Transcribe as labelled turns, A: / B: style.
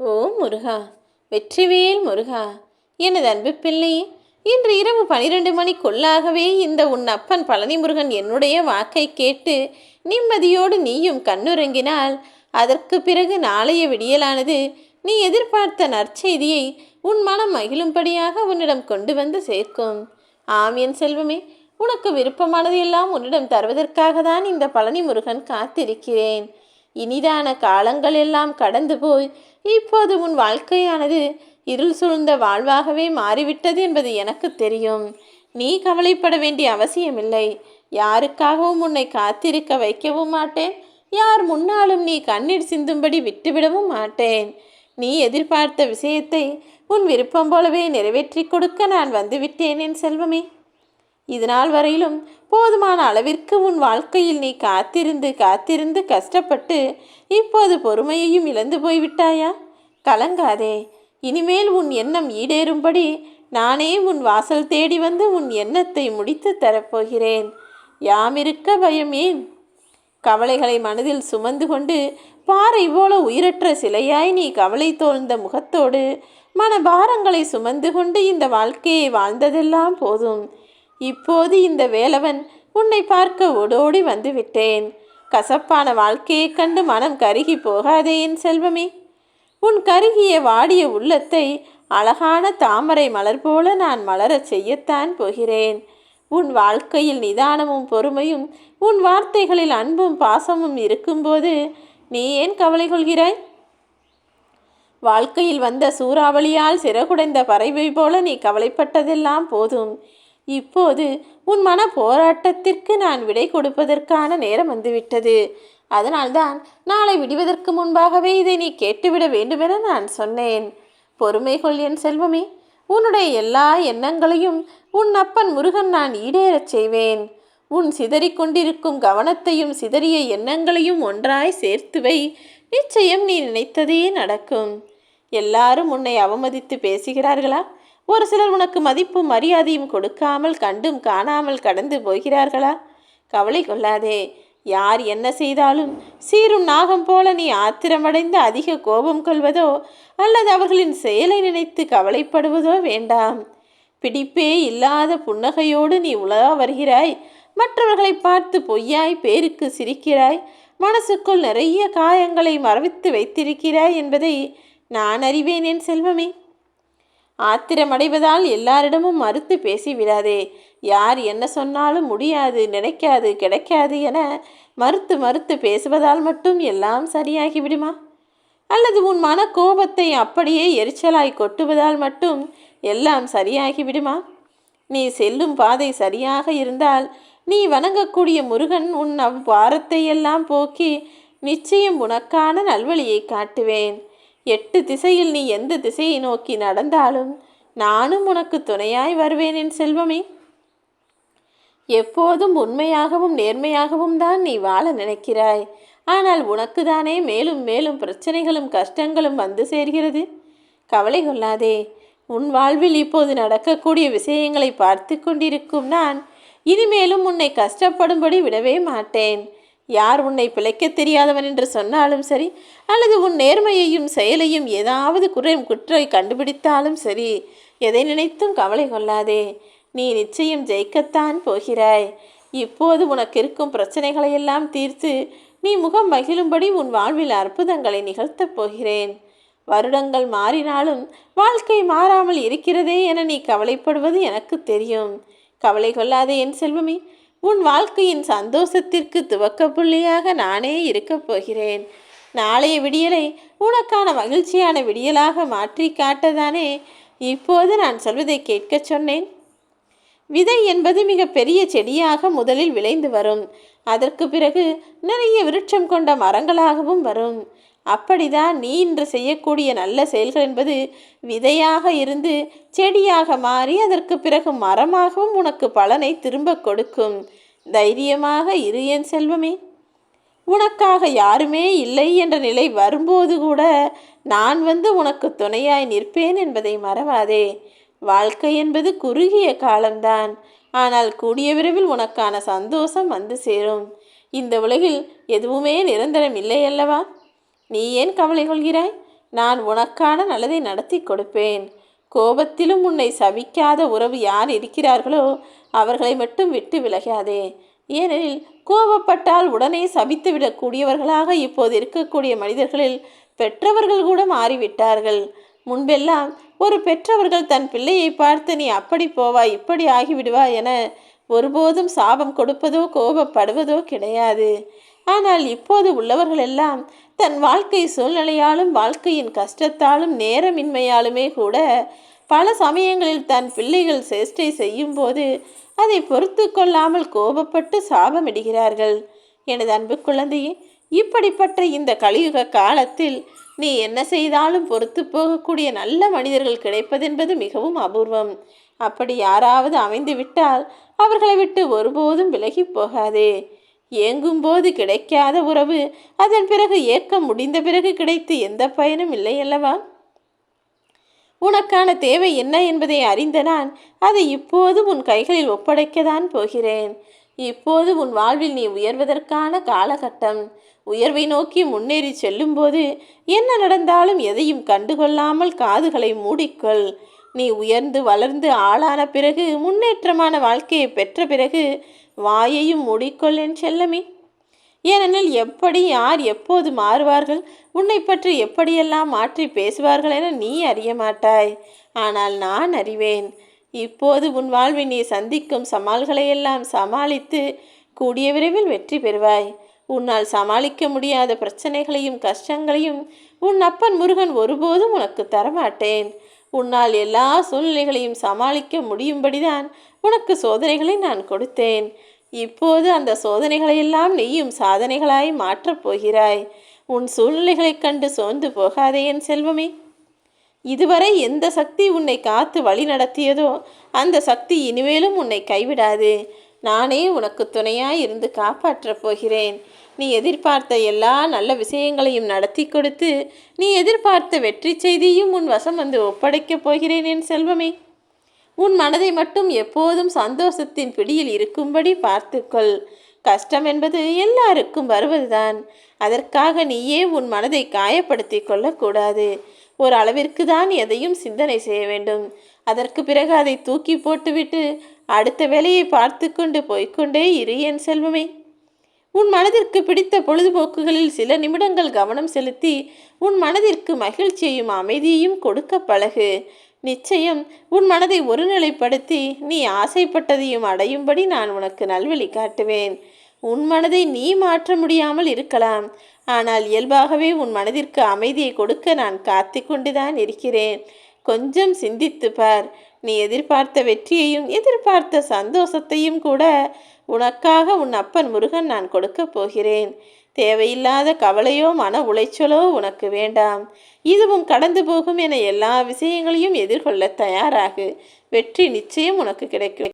A: ஓ முருகா வெற்றிவேல் முருகா எனது அன்பு பிள்ளையே இன்று இரவு பனிரெண்டு மணிக்குள்ளாகவே இந்த உன் அப்பன் பழனி முருகன் என்னுடைய வாக்கை கேட்டு நிம்மதியோடு நீயும் கண்ணுறங்கினால் அதற்கு பிறகு நாளைய விடியலானது நீ எதிர்பார்த்த நற்செய்தியை உன் மனம் மகிழும்படியாக உன்னிடம் கொண்டு வந்து சேர்க்கும். ஆம் என் செல்வமே உனக்கு விருப்பமானது எல்லாம் உன்னிடம் தருவதற்காக தான் இந்த பழனி முருகன் காத்திருக்கிறேன். இனிதான காலங்கள் எல்லாம் கடந்து போய் இப்போது உன் வாழ்க்கையானது இருள் சூழ்ந்த வாழ்வாகவே மாறிவிட்டது என்பது எனக்கு தெரியும். நீ கவலைப்பட வேண்டிய அவசியமில்லை. யாருக்காகவும் உன்னை காத்திருக்க வைக்கவும் மாட்டேன். யார் முன்னாலும் நீ கண்ணீர் சிந்தும்படி விட்டுவிடவும் மாட்டேன். நீ எதிர்பார்த்த விஷயத்தை உன் விருப்பம் போலவே நிறைவேற்றி கொடுக்க நான் வந்துவிட்டேன் என் செல்வமே இதுநாள் வரையிலும் போதுமான அளவிற்கு உன் வாழ்க்கையில் நீ காத்திருந்து காத்திருந்து கஷ்டப்பட்டு இப்போது பொறுமையையும் இழந்து போய்விட்டாயா? கலங்காதே. இனிமேல் உன் எண்ணம் ஈடேறும்படி நானே உன் வாசல் தேடி வந்து உன் எண்ணத்தை முடித்து தரப்போகிறேன். யாமிருக்க பயம் ஏன்? கவலைகளை மனதில் சுமந்து கொண்டு பாறை போல உயிரற்ற சிலையாய் நீ கவலை தோழ்ந்த முகத்தோடு மன பாரங்களை சுமந்து கொண்டு இந்த வாழ்க்கையை வாழ்ந்ததெல்லாம் போதும். இப்போது இந்த வேலவன் உன்னை பார்க்க ஓடோடி வந்து விட்டேன் கசப்பான வாழ்க்கையைக் கண்டு மனம் கருகி போகாதே என் செல்வமே. உன் கருகிய வாடிய உள்ளத்தை அழகான தாமரை மலர் போல நான் மலரச் செய்யத்தான் போகிறேன். உன் வாழ்க்கையில் நிதானமும் பொறுமையும் உன் வார்த்தைகளில் அன்பும் பாசமும் இருக்கும்போது நீ ஏன் கவலை கொள்கிறாய்? வாழ்க்கையில் வந்த சூறாவளியால் சிறகுடைந்த பறவை போல நீ கவலைப்பட்டதெல்லாம் போதும். இப்போது உன் மன போராட்டத்திற்கு நான் விடை கொடுப்பதற்கான நேரம் வந்துவிட்டது. அதனால்தான் நாளை விடுவதற்கு முன்பாகவே இதை நீ கேட்டுவிட வேண்டுமென நான் சொன்னேன். பொறுமை கொள் என் செல்வமே உன்னுடைய எல்லா எண்ணங்களையும் உன் அப்பன் முருகன் நான் ஈடேறச் செய்வேன். உன் சிதறிக் கொண்டிருக்கும் கவனத்தையும் சிதறிய எண்ணங்களையும் ஒன்றாய் சேர்த்துவை நிச்சயம் நீ நினைத்ததே நடக்கும். எல்லாரும் உன்னை அவமதித்து பேசுகிறார்களா? ஒரு சிலர் உனக்கு மதிப்பும் மரியாதையும் கொடுக்காமல் கண்டும் காணாமல் கடந்து போகிறார்களா? கவலை கொள்ளாதே. யார் என்ன செய்தாலும் சீரும் நாகம் போல நீ ஆத்திரமடைந்து அதிக கோபம் கொள்வதோ அல்லது அவர்களின் செயலை நினைத்து கவலைப்படுவதோ வேண்டாம். பிடிப்பே இல்லாத புன்னகையோடு நீ உலா வருகிறாய். மற்றவர்களை பார்த்து பொய்யாய் பேருக்கு சிரிக்கிறாய். மனசுக்குள் நிறைய காயங்களை மறவித்து வைத்திருக்கிறாய் என்பதை நான் அறிவேன் என் செல்வமே. ஆத்திரமடைவதால் எல்லாரிடமும் மறுத்து பேசிவிடாதே. யார் என்ன சொன்னாலும் முடியாது நினைக்காது கிடைக்காது என மறுத்து மறுத்து பேசுவதால் மட்டும் எல்லாம் சரியாகி விடுமா அல்லது உன் மன கோபத்தை அப்படியே எரிச்சலாய் கொட்டுவதால் மட்டும் எல்லாம் சரியாகி விடுமா நீ செல்லும் பாதை சரியாக இருந்தால் நீ வணங்கக்கூடிய முருகன் உன் அவ்வாரத்தை எல்லாம் போக்கி நிச்சயம் உனக்கான நல்வழியை காட்டுவேன். எட்டு திசையில் நீ எந்த திசையை நோக்கி நடந்தாலும் நானும் உனக்கு துணையாய் வருவேன் என் செல்வமே. எப்போதும் உண்மையாகவும் நேர்மையாகவும் தான் நீ வாழ நினைக்கிறாய். ஆனால் உனக்கு தானே மேலும் மேலும் பிரச்சனைகளும் கஷ்டங்களும் வந்து சேர்கிறது. கவலை கொள்ளாதே. உன் வாழ்வில் இப்போது நடக்கக்கூடிய விஷயங்களை பார்த்து கொண்டிருக்கும் நான் இனிமேலும் உன்னை கஷ்டப்படும்படி விடவே மாட்டேன். யார் உன்னை பிழைக்க தெரியாதவன் என்று சொன்னாலும் சரி அல்லது உன் நேர்மையையும் செயலையும் ஏதாவது குறையும் குற்றை கண்டுபிடித்தாலும் சரி எதை நினைத்தும் கவலை கொள்ளாதே. நீ நிச்சயம் ஜெயிக்கத்தான் போகிறாய். இப்போது உனக்கு இருக்கும் பிரச்சனைகளையெல்லாம் தீர்த்து நீ முகம் மகிழும்படி உன் வாழ்வில் அற்புதங்களை நிகழ்த்தப் போகிறேன். வருடங்கள் மாறினாலும் வாழ்க்கை மாறாமல் இருக்கிறதே என நீ கவலைப்படுவது எனக்கு தெரியும். கவலை கொள்ளாதே என் செல்வமே. உன் வாழ்க்கையின் சந்தோஷத்திற்கு துவக்க புள்ளியாக நானே இருக்கப் போகிறேன். நாளைய விடியலை உனக்கான மகிழ்ச்சியான விடியலாக மாற்றி காட்டதானே இப்போது நான் சொல்வதை கேட்கச் சொன்னேன். விதை என்பது மிக பெரிய செடியாக முதலில் விளைந்து வரும். அதற்கு பிறகு நிறைய விருட்சம் கொண்ட மரங்களாகவும் வரும். அப்படிதான் நீ இன்று செய்யக்கூடிய நல்ல செயல்கள் என்பது விதையாக இருந்து செடியாக மாறி அதற்கு பிறகு மரமாகவும் உனக்கு பலனை திரும்ப கொடுக்கும். தைரியமாக இரு என் செல்வமே. உனக்காக யாருமே இல்லை என்ற நிலை வரும்போது கூட நான் வந்து உனக்கு துணையாய் நிற்பேன் என்பதை மறவாதே. வாழ்க்கை என்பது குறுகிய காலம்தான். ஆனால் கூடிய விரைவில் உனக்கான சந்தோஷம் வந்து சேரும். இந்த உலகில் எதுவுமே நிரந்தரம் இல்லை அல்லவா நீ ஏன் கவலை கொள்கிறாய்? நான் உனக்கான நல்லதை நடத்தி கொடுப்பேன். கோபத்திலும் உன்னை சபிக்காத உறவு யார் இருக்கிறார்களோ அவர்களை மட்டும் விட்டு விலகாதே. ஏனெனில் கோபப்பட்டால் உடனே சபித்து விடக்கூடியவர்களாக இப்போது இருக்கக்கூடிய மனிதர்களில் பெற்றவர்கள் கூட மாறிவிட்டார்கள். முன்பெல்லாம் ஒரு பெற்றவர்கள் தன் பிள்ளையை பார்த்து நீ அப்படி போவாய் இப்படி ஆகிவிடுவாய் என ஒருபோதும் சாபம் கொடுப்பதோ கோபப்படுவதோ கிடையாது. ஆனால் இப்போது உள்ளவர்கள் எல்லாம் தன் வாழ்க்கை சூழ்நிலையாலும் வாழ்க்கையின் கஷ்டத்தாலும் நேரமின்மையாலுமே கூட பல சமயங்களில் தன் பிள்ளைகள் சேஷ்டை செய்யும்போது அதை பொறுத்து கொள்ளாமல் கோபப்பட்டு சாபமிடுகிறார்கள். எனது அன்பு குழந்தையே இப்படிப்பட்ட இந்த கலியுக காலத்தில் நீ என்ன செய்தாலும் பொறுத்து போகக்கூடிய நல்ல மனிதர்கள் கிடைப்பதென்பது மிகவும் அபூர்வம். அப்படி யாராவது அமைந்து விட்டால் அவர்களை விட்டு ஒருபோதும் விலகி போகாதே. ஏங்கும்போது கிடைக்காத உறவு அதன் பிறகு ஏக்கம் முடிந்த பிறகு கிடைத்து எந்த பயனும் இல்லை அல்லவா? உனக்கான தேவை என்ன என்பதை அறிந்த நான் அதை இப்போது உன் கைகளில் ஒப்படைக்கத்தான் போகிறேன். இப்போது உன் வாழ்வில் நீ உயர்வதற்கான காலகட்டம். உயர்வை நோக்கி முன்னேறி செல்லும்போது என்ன நடந்தாலும் எதையும் கண்டுகொள்ளாமல் காதுகளை மூடிக்கொள். நீ உயர்ந்து வளர்ந்து ஆளான பிறகு முன்னேற்றமான வாழ்க்கையை பெற்ற பிறகு வாயையும் மூடிக்கொள் என் செல்லமே. ஏனெனில் எப்படி யார் எப்போது மாறுவார்கள் உன்னை பற்றி எப்படியெல்லாம் மாற்றி பேசுவார்கள் என நீ அறிய மாட்டாய். ஆனால் நான் அறிவேன் இப்போது உன் வாழ்வில் நீ சந்திக்கும் சமால்களையெல்லாம் சமாளித்து கூடிய விரைவில் வெற்றி பெறுவாய். உன்னால் சமாளிக்க முடியாத பிரச்சனைகளையும் கஷ்டங்களையும் உன் அப்பன் முருகன் ஒருபோதும் உனக்கு தரமாட்டேன். உன்னால் எல்லா சூழ்நிலைகளையும் சமாளிக்க முடியும்படிதான் உனக்கு சோதனைகளை நான் கொடுத்தேன். இப்போது அந்த சோதனைகளையெல்லாம் நீயும் சாதனைகளாய் மாற்றப் போகிறாய். உன் சூழ்நிலைகளைக் கண்டு சோர்ந்து போகாதே என் செல்வமே. இதுவரை எந்த சக்தி உன்னை காத்து வழி நடத்தியதோ அந்த சக்தி இனிமேலும் உன்னை கைவிடாது. நானே உனக்கு துணையாய் இருந்து காப்பாற்றப் போகிறேன். நீ எதிர்பார்த்த எல்லா நல்ல விஷயங்களையும் நடத்தி கொடுத்து நீ எதிர்பார்த்த வெற்றி செய்தியும் உன் வசம் வந்து ஒப்படைக்கப் போகிறேன் என் செல்வமே. உன் மனதை மட்டும் எப்போதும் சந்தோஷத்தின் பிடியில் இருக்கும்படி பார்த்துக்கொள். கஷ்டம் என்பது எல்லாருக்கும் வருவதுதான். அதற்காக நீயே உன் மனதை காயப்படுத்தி கொள்ளக்கூடாது ஒரு அளவிற்கு தான் எதையும் சிந்தனை செய்ய வேண்டும். அதற்கு பிறகு அதை தூக்கி போட்டுவிட்டு அடுத்த வேலையை பார்த்து கொண்டு போய்கொண்டே இரு என் செல்வமே. உன் மனதிற்கு பிடித்த பொழுதுபோக்குகளில் சில நிமிடங்கள் கவனம் செலுத்தி உன் மனதிற்கு மகிழ்ச்சியையும் அமைதியையும் கொடுக்க பழகு. நிச்சயம் உன் மனதை ஒருநிலைப்படுத்தி நீ ஆசைப்பட்டதையும் அடையும்படி நான் உனக்கு நல்வழி காட்டுவேன். உன் மனதை நீ மாற்ற முடியாமல் இருக்கலாம். ஆனால் இயல்பாகவே உன் மனதிற்கு அமைதியை கொடுக்க நான் காத்து கொண்டுதான் இருக்கிறேன். கொஞ்சம் சிந்தித்து பார். நீ எதிர்பார்த்த வெற்றியையும் எதிர்பார்த்த சந்தோஷத்தையும் கூட உனக்காக உன் அப்பன் முருகன் நான் கொடுக்கப் போகிறேன். தேவையில்லாத கவலையோ மன உளைச்சலோ உனக்கு வேண்டாம். இதுவும் கடந்து போகும் என எல்லா விஷயங்களையும் எதிர்கொள்ள தயாராகு. வெற்றி நிச்சயம் உனக்கு கிடைக்கும்.